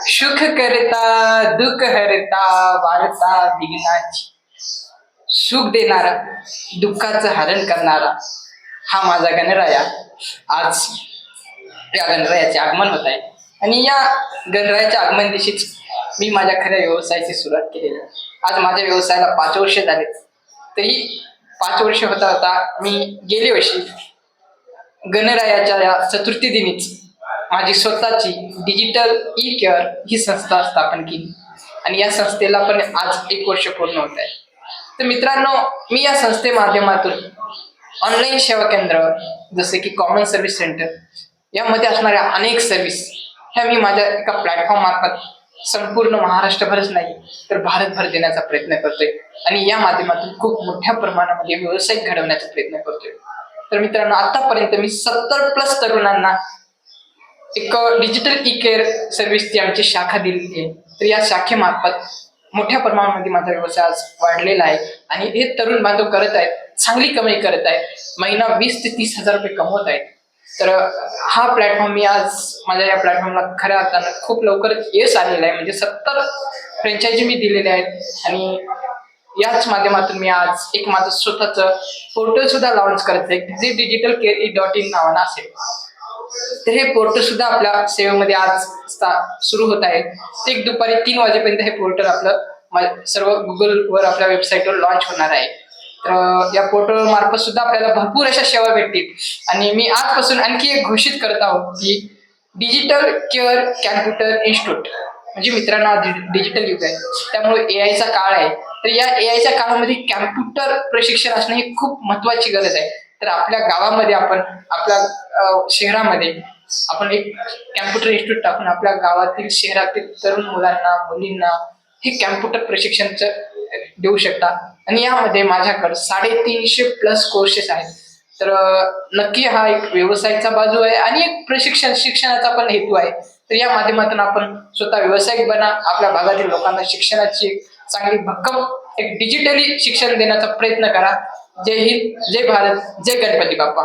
सुख करता दुःख हरता वारता विघ्नाची. सुख देणारा दुःखाचं हरण करणारा हा माझा गणराया आज या गणरायाचे आगमन होत आहे. आणि या गणरायाच्या आगमन दिशीच मी माझ्या खऱ्या व्यवसायाची सुरुवात केलेली आहे. आज माझ्या व्यवसायाला पाच वर्ष झाले. तरी पाच वर्ष होता होता मी गेले वर्षी गणरायाच्या या चतुर्थी दिनीच माझी स्वतःची डिजिटल ई केअर ही संस्था स्थापन केली. आणि या संस्थेला पण आज एक वर्ष पूर्ण होत आहे. तर मित्रांनो मी या संस्थे माध्यमातून ऑनलाईन सेवा केंद्र जसे की कॉमन सर्व्हिस सेंटर यामध्ये असणाऱ्या अनेक सर्व्हिस ह्या मी माझ्या एका प्लॅटफॉर्म मार्फत संपूर्ण महाराष्ट्रभरच नाही तर भारतभर देण्याचा प्रयत्न करतोय. आणि या माध्यमातून खूप मोठ्या प्रमाणामध्ये व्यावसायिक घडवण्याचा प्रयत्न करतोय. तर मित्रांनो आतापर्यंत मी सत्तर प्लस तरुणांना एक डिजिटल ई केअर सर्व्हिसची आमची शाखा दिलेली आहे. तर या शाखेमार्फत मोठ्या प्रमाणामध्ये माझा व्यवसाय आज वाढलेला आहे. आणि हे तरुण बांधव करत आहेत चांगली कमाई करत आहेत. महिना वीस ते तीस हजार रुपये कमवत आहेत. तर हा प्लॅटफॉर्म मी आज माझ्या या प्लॅटफॉर्मला खऱ्या अर्थानं खूप लवकरच यश आलेलं आहे. म्हणजे सत्तर फ्रँचायझी मी दिलेल्या आहेत. आणि याच माध्यमातून मी आज एक माझं स्वतःचं पोर्टल सुद्धा लॉन्च करत आहे. जे digital care e dot in नावानं असेल. तर हे पोर्टल सुद्धा आपल्या सेवेमध्ये आज सुरू होत आहे. ते एक दुपारी तीन वाजेपर्यंत हे पोर्टल आपलं सर्व गुगलवर आपल्या वेबसाईटवर लॉन्च होणार आहे. तर या पोर्टल मार्फत सुद्धा आपल्याला भरपूर अशा सेवा भेटतील. आणि मी आजपासून आणखी एक घोषित करत आहोत की डिजिटल केअर कॅम्प्युटर इन्स्टिट्यूट म्हणजे मित्रांनो डिजिटल युग आहे. त्यामुळे ए आयचा काळ आहे. तर या ए आयच्या काळामध्ये कॅम्प्युटर प्रशिक्षण असणं ही खूप महत्वाची गरज आहे. तर आपल्या गावामध्ये आपण आपल्या शहरामध्ये आपण एक कॅम्प्युटर इन्स्टिट्यूट टाकून आपल्या गावातील शहरातील तरुण मुलांना मुलींना हे कॅम्प्युटर प्रशिक्षणचं देऊ शकता. आणि यामध्ये माझ्याकडे साडेतीनशे प्लस कोर्सेस आहेत. तर नक्की हा एक व्यवसायाचा बाजू आहे आणि एक प्रशिक्षण शिक्षणाचा पण हेतू आहे. तर या माध्यमातून आपण स्वतः व्यावसायिक बना आपल्या भागातील लोकांना शिक्षणाची चांगली भक्कम एक डिजिटली शिक्षण देण्याचा प्रयत्न करा. जय हिंद जय भारत जय गणपती बाप्पा.